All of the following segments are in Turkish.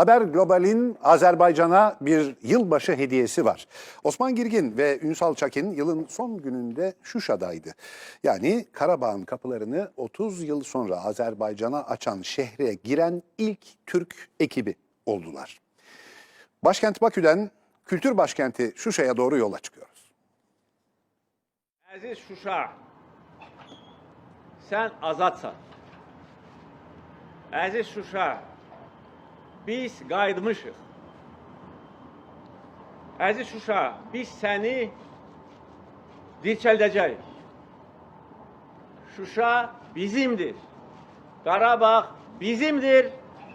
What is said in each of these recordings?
Haber Global'in Azerbaycan'a bir yılbaşı hediyesi var. Osman Girgin ve Ünsal Çakin yılın son gününde Şuşa'daydı. Yani Karabağ'ın kapılarını 30 yıl sonra Azerbaycan'a açan şehre giren ilk Türk ekibi oldular. Başkent Bakü'den kültür başkenti Şuşa'ya doğru yola çıkıyoruz. Əziz Şuşa, sən azadsan. Əziz Şuşa, biz qayıtmışıq. Əziz Şuşa, biz səni dirçəldəcəyik. Şuşa bizimdir. Qarabağ bizimdir.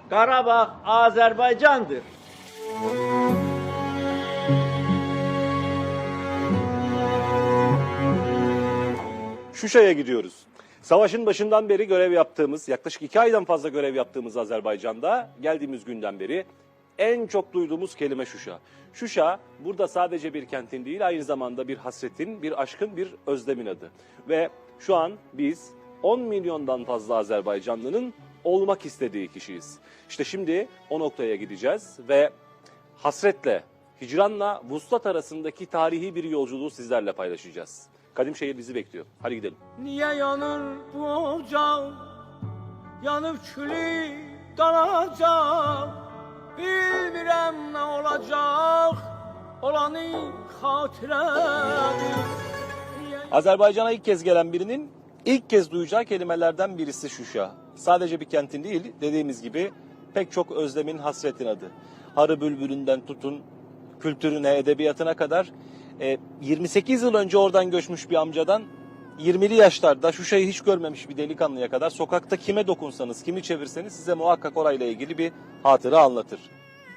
Qarabağ Azərbaycandır. Şuşa'ya gidiyoruz. Savaşın başından beri görev yaptığımız, yaklaşık iki aydan fazla görev yaptığımız Azerbaycan'da geldiğimiz günden beri en çok duyduğumuz kelime Şuşa. Şuşa burada sadece bir kentin değil aynı zamanda bir hasretin, bir aşkın, bir özlemin adı. Ve şu an biz 10 milyondan fazla Azerbaycanlının olmak istediği kişiyiz. İşte şimdi o noktaya gideceğiz ve hasretle, hicranla vuslat arasındaki tarihi bir yolculuğu sizlerle paylaşacağız. Kadim şehir bizi bekliyor. Hadi gidelim. Niye yanır bu ocaq? Yanıb külü qalacaq. Bilmirəm nə olacaq. Olanı xatirədir. Azerbaycan'a ilk kez gelen birinin ilk kez duyacağı kelimelerden birisi Şuşa. Sadece bir kentin değil, dediğimiz gibi pek çok özlemin, hasretin adı. Harı bülbülünden tutun, kültürüne, edebiyatına kadar e, 28 yıl önce oradan göçmüş bir amcadan 20'li yaşlarda Şuşa'yı hiç görmemiş bir delikanlıya kadar sokakta kime dokunsanız, kimi çevirseniz size muhakkak orayla ilgili bir hatıra anlatır.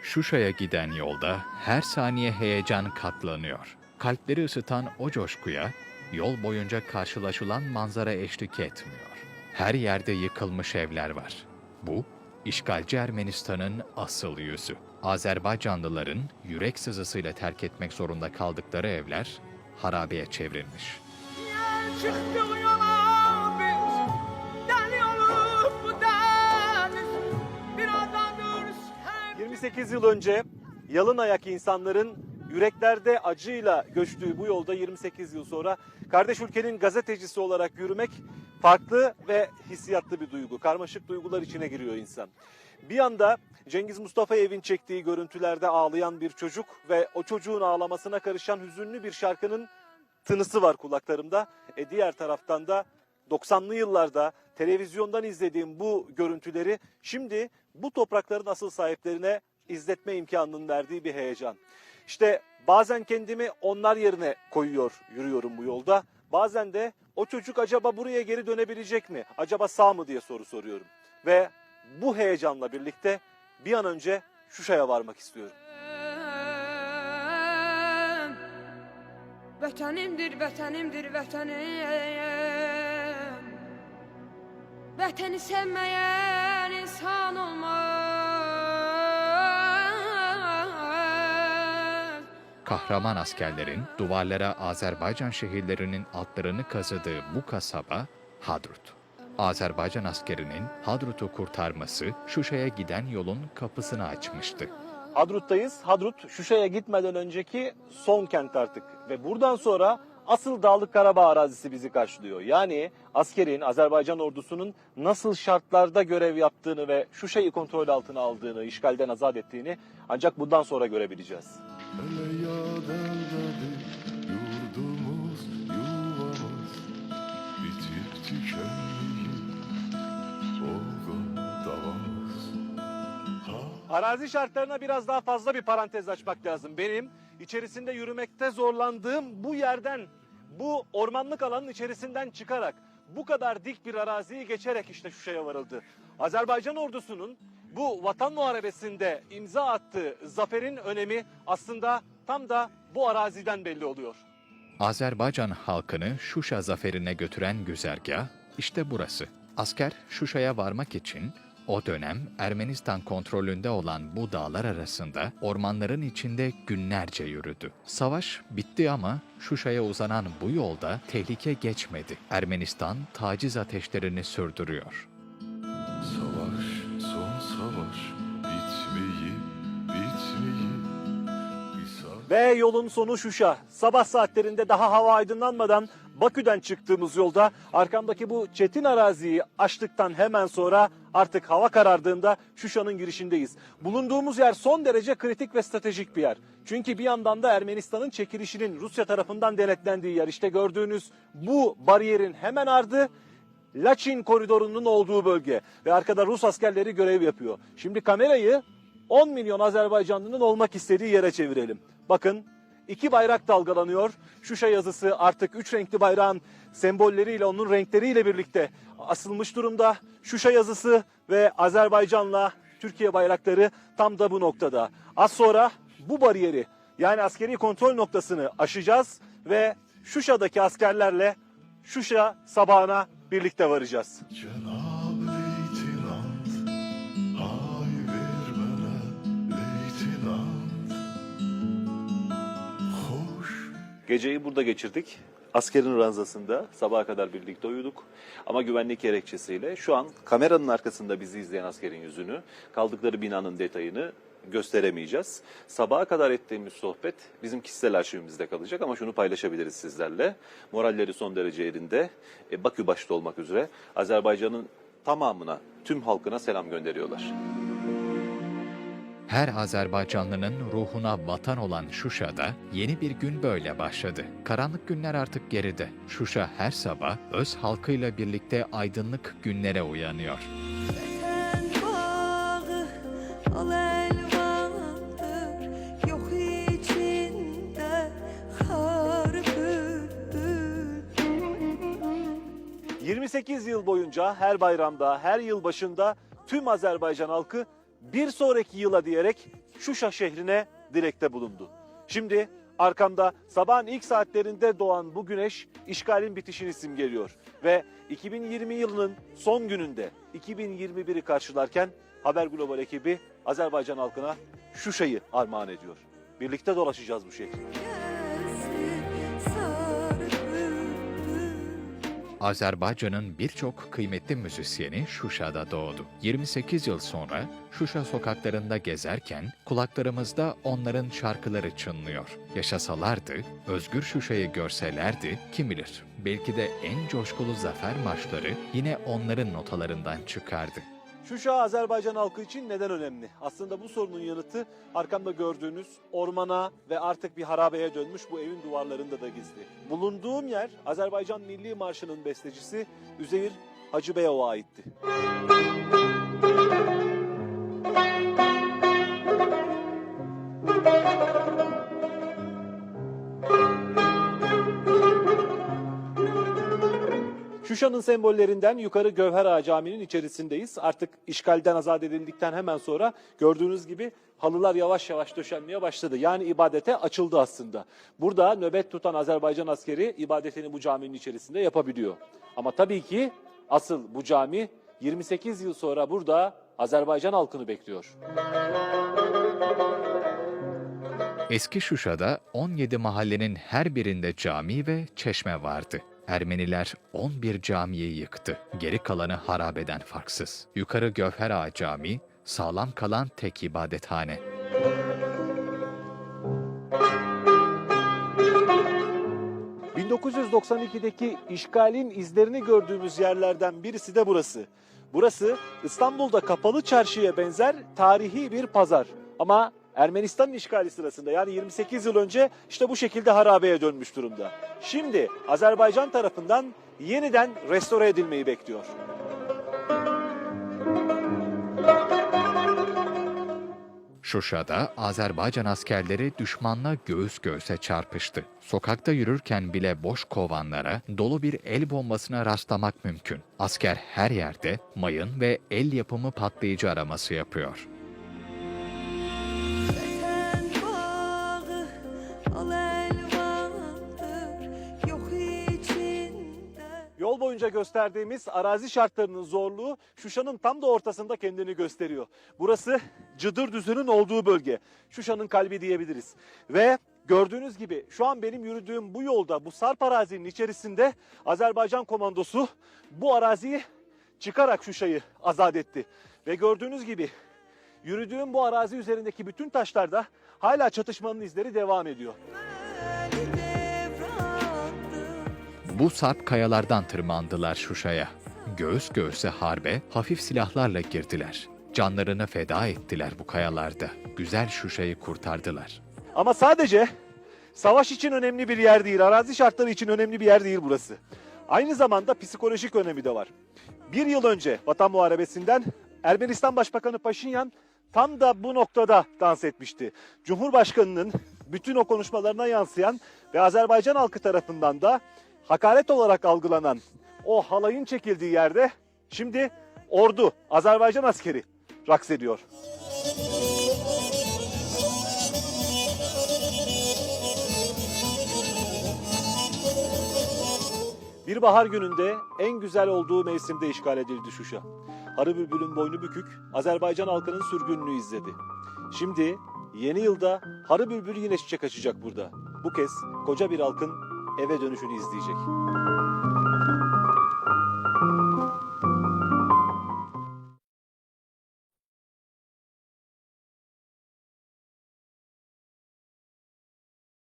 Şuşa'ya giden yolda her saniye heyecan katlanıyor. Kalpleri ısıtan o coşkuya yol boyunca karşılaşılan manzara eşlik etmiyor. Her yerde yıkılmış evler var. Bu, işgalci Ermenistan'ın asıl yüzü. Azerbaycanlıların yürek sızısıyla terk etmek zorunda kaldıkları evler harabeye çevrilmiş. çıxdıq yola biz? Dəli olub bu dəniz. Bir adadır sən 28 yıl önce yalın ayak insanların yüreklerde acıyla göçtüğü bu yolda 28 yıl sonra kardeş ülkenin gazetecisi olarak yürümek farklı ve hissiyatlı bir duygu. Karmaşık duygular içine giriyor insan. Bir yanda Cengiz Mustafa'yev'in çektiği görüntülerde ağlayan bir çocuk ve o çocuğun ağlamasına karışan hüzünlü bir şarkının tınısı var kulaklarımda. E diğer taraftan da 90'lı yıllarda televizyondan izlediğim bu görüntüleri şimdi bu toprakların asıl sahiplerine izletme imkanının verdiği bir heyecan. İşte bazen kendimi onlar yerine koyuyor, yürüyorum bu yolda. Bazen de o çocuk acaba buraya geri dönebilecek mi? Acaba sağ mı diye soru soruyorum. Ve bu heyecanla birlikte bir an önce Şuşa'ya varmak istiyorum. Vətənimdir, vətənimdir, vətənim. Vətəni sevməyən insan olmaz. Kahraman askerlerin duvarlara Azerbaycan şehirlerinin adlarını kazıdığı bu kasaba Hadrut. Azerbaycan askerinin Hadrut'u kurtarması Şuşa'ya giden yolun kapısını açmıştı. Hadrut'tayız. Hadrut Şuşa'ya gitmeden önceki son kent artık. Ve buradan sonra asıl Dağlık Karabağ arazisi bizi karşılıyor. Yani askerin, Azerbaycan ordusunun nasıl şartlarda görev yaptığını ve Şuşa'yı kontrol altına aldığını, işgalden azat ettiğini ancak bundan sonra görebileceğiz. Hele yad elvedi yurdumuz yuvamız Bitip tükenmeyin olgun davamız Arazi şartlarına biraz daha fazla bir parantez açmak lazım. Benim içerisinde yürümekte zorlandığım bu yerden, bu ormanlık alanın içerisinden çıkarak bu kadar dik bir araziyi geçerek işte Şuşa'ya varıldı. Azerbaycan ordusunun bu vatan muharebesinde imza attığı zaferin önemi aslında tam da bu araziden belli oluyor. Azerbaycan halkını Şuşa zaferine götüren güzergah işte burası. Asker Şuşa'ya varmak için o dönem Ermenistan kontrolünde olan bu dağlar arasında ormanların içinde günlerce yürüdü. Savaş bitti ama Şuşa'ya uzanan bu yolda tehlike geçmedi. Ermenistan taciz ateşlerini sürdürüyor savaş bitmeyip bitmeyip ve yolun sonu Şuşa. Sabah saatlerinde daha hava aydınlanmadan Bakü'den çıktığımız yolda arkamdaki bu çetin araziyi açtıktan hemen sonra artık hava karardığında Şuşa'nın girişindeyiz. Bulunduğumuz yer son derece kritik ve stratejik bir yer. Çünkü bir yandan da Ermenistan'ın çekilişinin Rusya tarafından denetlendiği yer. İşte gördüğünüz bu bariyerin hemen ardı Laçin koridorunun olduğu bölge ve arkada Rus askerleri görev yapıyor. Şimdi kamerayı 10 milyon Azerbaycanlının olmak istediği yere çevirelim. Bakın iki bayrak dalgalanıyor. Şuşa yazısı artık üç renkli bayrağın sembolleriyle onun renkleriyle birlikte asılmış durumda. Şuşa yazısı ve Azerbaycan'la Türkiye bayrakları tam da bu noktada. Az sonra bu bariyeri yani askeri kontrol noktasını aşacağız ve Şuşa'daki askerlerle Şuşa sabahına birlikte varacağız. Cenab leytinant Hay vermene leytinant Hoş Geceyi burada geçirdik. Askerin ranzasında sabaha kadar birlikte uyuduk. Ama güvenlik gerekçesiyle şu an kameranın arkasında bizi izleyen askerin yüzünü, kaldıkları binanın detayını gösteremeyeceğiz. Sabaha kadar ettiğimiz sohbet bizim kişisel arşivimizde kalacak ama şunu paylaşabiliriz sizlerle. Moralleri son derece yerinde. E, Bakü başta olmak üzere Azerbaycan'ın tamamına, tüm halkına selam gönderiyorlar. Her Azerbaycanlının ruhuna vatan olan Şuşa'da yeni bir gün böyle başladı. Karanlık günler artık geride. Şuşa her sabah öz halkıyla birlikte aydınlık günlere uyanıyor. 28 yıl boyunca her bayramda, her yıl başında tüm Azerbaycan halkı bir sonraki yıla diyerek Şuşa şehrine dilekte bulundu. Şimdi arkamda sabahın ilk saatlerinde doğan bu güneş işgalin bitişini simgeliyor. Ve 2020 yılının son gününde 2021'i karşılarken Haber Global ekibi Azerbaycan halkına Şuşa'yı armağan ediyor. Birlikte dolaşacağız bu şehri. Azerbaycan'ın birçok kıymetli müzisyeni Şuşa'da doğdu. 28 yıl sonra Şuşa sokaklarında gezerken kulaklarımızda onların şarkıları çınlıyor. Yaşasalardı, özgür Şuşa'yı görselerdi kim bilir belki de en coşkulu zafer marşları yine onların notalarından çıkardı. Şuşa Azerbaycan halkı için neden önemli? Aslında bu sorunun yanıtı arkamda gördüğünüz ormana ve artık bir harabeye dönmüş bu evin duvarlarında da gizli. Bulunduğum yer Azerbaycan Milli Marşı'nın bestecisi Üzeyir Hacıbeyov'a aitti. Şuşa'nın sembollerinden yukarı Gövher Ağa Camii'nin içerisindeyiz. Artık işgalden azat edildikten hemen sonra gördüğünüz gibi halılar yavaş yavaş döşenmeye başladı. Yani ibadete açıldı aslında. Burada nöbet tutan Azerbaycan askeri ibadetini bu caminin içerisinde yapabiliyor. Ama tabii ki asıl bu cami 28 yıl sonra burada Azerbaycan halkını bekliyor. Eski Şuşa'da 17 mahallenin her birinde cami ve çeşme vardı. Ermeniler 11 camiyi yıktı. Geri kalanı harabeden farksız. Yukarı Gövher Ağa Camii, sağlam kalan tek ibadethane. ...1992'deki işgalin izlerini gördüğümüz yerlerden birisi de burası. Burası İstanbul'da kapalı çarşıya benzer tarihi bir pazar. Ama Ermenistan'ın işgali sırasında yani 28 yıl önce işte bu şekilde harabeye dönmüş durumda. Şimdi Azerbaycan tarafından yeniden restore edilmeyi bekliyor. Şuşa'da Azerbaycan askerleri düşmanla göğüs göğüse çarpıştı. Sokakta yürürken bile boş kovanlara, dolu bir el bombasına rastlamak mümkün. Asker her yerde mayın ve el yapımı patlayıcı araması yapıyor. Yol boyunca gösterdiğimiz arazi şartlarının zorluğu Şuşa'nın tam da ortasında kendini gösteriyor. Burası Cıdır Düzü'nün olduğu bölge. Şuşa'nın kalbi diyebiliriz. Ve gördüğünüz gibi şu an benim yürüdüğüm bu yolda, bu sarp arazinin içerisinde Azerbaycan komandosu bu araziyi çıkarak Şuşa'yı azat etti. Ve gördüğünüz gibi Yürüdüğüm bu arazi üzerindeki bütün taşlarda hala çatışmanın izleri devam ediyor. Bu sarp kayalardan tırmandılar Şuşa'ya. Göğüs göğüse harbe hafif silahlarla girdiler. Canlarını feda ettiler bu kayalarda. Güzel Şuşa'yı kurtardılar. Ama sadece savaş için önemli bir yer değil, arazi şartları için önemli bir yer değil burası. Aynı zamanda psikolojik önemi de var. Bir yıl önce Vatan Muharebesi'nden Ermenistan Başbakanı Paşinyan tam da bu noktada dans etmişti. Cumhurbaşkanının bütün o konuşmalarına yansıyan ve Azerbaycan halkı tarafından da hakaret olarak algılanan o halayın çekildiği yerde şimdi ordu, Azerbaycan askeri raks ediyor. Bir bahar gününde en güzel olduğu mevsimde işgal edildi Şuşa. Harı Bülbül'ün boynu bükük, Azerbaycan halkının sürgününü izledi. Şimdi yeni yılda Harı Bülbül yine çiçek açacak burada. Bu kez koca bir halkın eve dönüşünü izleyecek.